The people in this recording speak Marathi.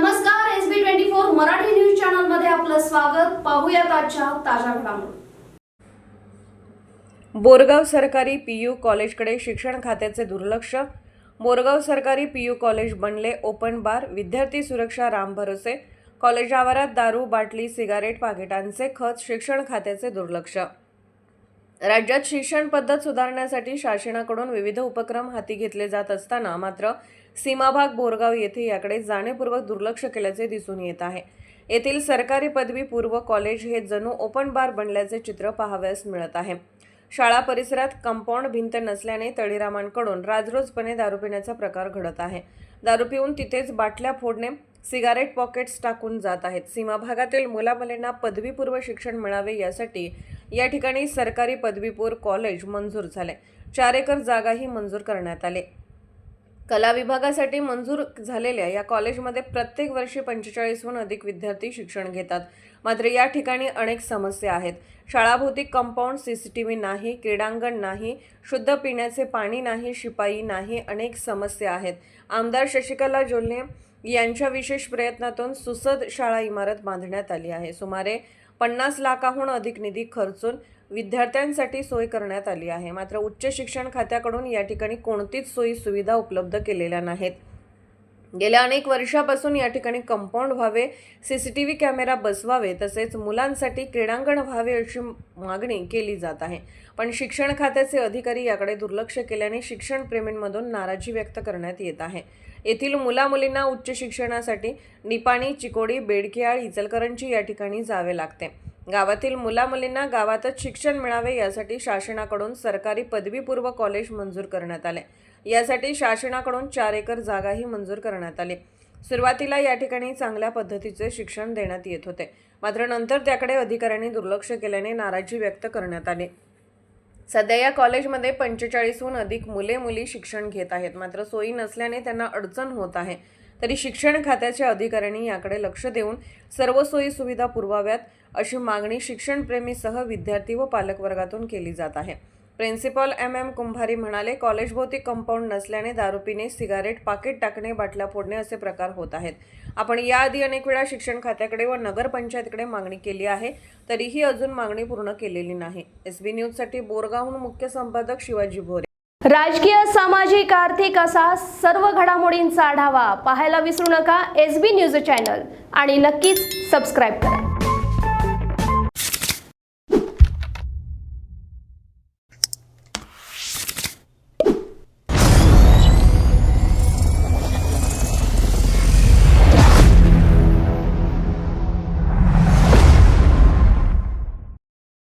नमस्कार S B twenty four Marathi news चॅनलमध्ये आपलं स्वागत. पाहूयात आजच्या ताज्या घडामोडी. बोरगाव सरकारी पी यू कॉलेजकडे शिक्षण खात्याचे दुर्लक्ष. बोरगाव सरकारी पी यू कॉलेज बनले ओपन बार. विद्यार्थी सुरक्षा राम भरोसे. कॉलेज आवारात दारू बाटली सिगारेट पाकिटांचे खत शिक्षण खात्याचे दुर्लक्ष. राज्यात शिक्षण पद्धत सुधारण्यासाठी शासनाकडून विविध उपक्रम हाती घेतले जात असताना मात्र सीमाभाग बोरगाव येथे याकडे जाणीवपूर्वक दुर्लक्ष केल्याचे दिसून येत आहे. येथील सरकारी पदवी पूर्व कॉलेज हे जणू ओपन बार बनल्याचे चित्र पाहावयास मिळत आहे. शाळा परिसरात कंपाऊंड भिंत नसल्याने तळीरामांकडून राजरोजपणे दारू पिण्याचा प्रकार घडत आहे. दारू पिऊन तिथेच बाटल्या फोडणे सिगारेट पॉकेट्स टाकून जात आहेत. सीमा भागातील मुलामुलींना पदवीपूर्व शिक्षण मिळावे यासाठी या ठिकाणी सरकारी पदवीपूर्व कॉलेज मंजूर झाले. चार एकर जागाही मंजूर करण्यात आले. कला विभागासाठी मंजूर झालेल्या या कॉलेजमध्ये प्रत्येक वर्षी पंचेचाळीसहून अधिक विद्यार्थी शिक्षण घेतात. मात्र या ठिकाणी अनेक समस्या आहेत. शाळाभोवती compound C C T V नाही क्रीडांगण नाही शुद्ध पिण्याचे पाणी नाही शिपाई नाही अनेक समस्या आहेत. आमदार शशिकला जोल्हे यांच्या विशेष प्रयत्नातून सुसद शाळा इमारत बांधण्यात आली आहे. सुमारे पन्नास लाखाहून अधिक निधी खर्चून विद्यार्थ्यांसाठी सोय करण्यात आली आहे. मात्र उच्च शिक्षण खात्याकडून या ठिकाणी कोणतीच सोयी सुविधा उपलब्ध केलेल्या नाहीत. गेल्या अनेक वर्षापासून या ठिकाणी कंपाऊंड व्हावे C C T V camera बसवावे तसेच मुलांसाठी क्रीडांगण व्हावे अशी मागणी केली जात आहे. पण शिक्षण खात्याचे अधिकारी याकडे दुर्लक्ष केल्याने शिक्षण प्रेमींमधून नाराजी व्यक्त करण्यात येत आहे. येथील मुलामुलींना उच्च शिक्षणासाठी निपाणी चिकोडी बेडकियाळ इचलकरंजी या ठिकाणी जावे लागते. गावातील मुलामुलींना गावातच शिक्षण मिळावे यासाठी शासनाकडून सरकारी पदवीपूर्व कॉलेज मंजूर करण्यात आले. यासाठी शासनाकडून चार एकर जागाही मंजूर करण्यात आली. सुरुवातीला या ठिकाणी चांगल्या पद्धतीचे शिक्षण देण्यात येत होते. मात्र नंतर त्याकडे अधिकाऱ्यांनी दुर्लक्ष केल्याने नाराजी व्यक्त करण्यात आली. सध्या या कॉलेजमध्ये पंचेचाळीसहून अधिक मुले मुली शिक्षण घेत आहेत. मात्र सोयी नसल्याने त्यांना अडचण होत आहे. तरी शिक्षण खात्याच्या अधिकाऱ्यांनी याकडे लक्ष देऊन सर्व सोयी सुविधा पुरवाव्यात अशी मागणी शिक्षणप्रेमीसह विद्यार्थी व पालकवर्गातून केली जात आहे. प्रिन्सिपॉल एम एम कुंभारी म्हणाले कॉलेजभोवती कंपाऊंड नसल्याने दारुपीने सिगारेट पाकिट टाकणे बाटल्या फोडणे असे प्रकार होत आहेत. आपण याआधी अनेक वेळा शिक्षण खात्याकडे व नगरपंचायतकडे मागणी केली आहे तरीही अजून मागणी पूर्ण केलेली नाही. एस बी न्यूजसाठी बोरगावहून मुख्य संपादक शिवाजी भोरे. राजकीय सामाजिक आर्थिक असा सर्व घडामोडींचा आढावा पाहायला विसरू नका एस बी न्यूज चॅनल. आणि नक्कीच सबस्क्राईब करा.